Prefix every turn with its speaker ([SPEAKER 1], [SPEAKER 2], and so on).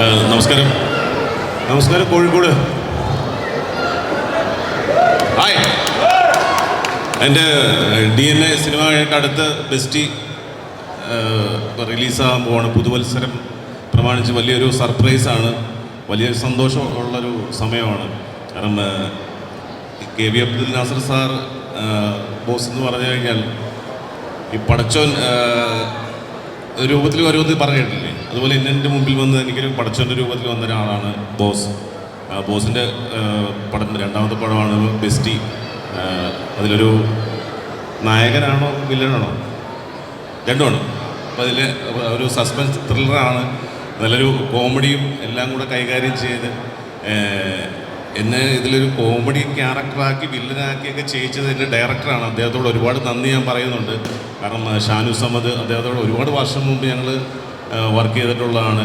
[SPEAKER 1] നമസ്കാരം. നമസ്കാരം കോഴിക്കോട്. ഹായ്. എന്റെ ഡി എൻ എ സിനിമയൊക്കെ അടുത്ത് ബെസ്റ്റി റിലീസാകാൻ പോവാണ്. പുതുവത്സരം പ്രമാണിച്ച് വലിയൊരു സർപ്രൈസാണ്. വലിയ സന്തോഷമുള്ളൊരു സമയമാണ്. കാരണം K V Abdul Nasser sir boss എന്ന് പറഞ്ഞു കഴിഞ്ഞാൽ ഈ പടച്ചോൻ രൂപത്തിൽ ഓരോന്ന് പറഞ്ഞിട്ടില്ലേ അതുപോലെ എന്നെ മുമ്പിൽ വന്ന് എനിക്കൊരു പടച്ചവന്റെ രൂപത്തിൽ വന്ന ഒരാളാണ് ബോസ്. ബോസിന്റെ പടം രണ്ടാമത്തെ പടമാണ് ബെസ്റ്റി. അതിലൊരു നായകനാണോ വില്ലനാണോ? രണ്ടുമാണ്. അപ്പോൾ അതിൽ ഒരു സസ്പെൻസ് ത്രില്ലറാണ്. നല്ലൊരു കോമഡിയും എല്ലാം കൂടെ കൈകാര്യം ചെയ്ത് എന്നെ ഇതിലൊരു കോമഡി ക്യാരക്ടറാക്കി വില്ലനാക്കിയൊക്കെ ചെയ്യിച്ചത് എന്റെ ഡയറക്ടറാണ് അദ്ദേഹത്തോട് ഒരുപാട് നന്ദി ഞാൻ പറയുന്നുണ്ട്. കാരണം ഷാനു സമദ് അദ്ദേഹത്തോട് ഒരുപാട് വർഷം മുമ്പ് ഞങ്ങൾ വർക്ക് ചെയ്തിട്ടുള്ളതാണ്.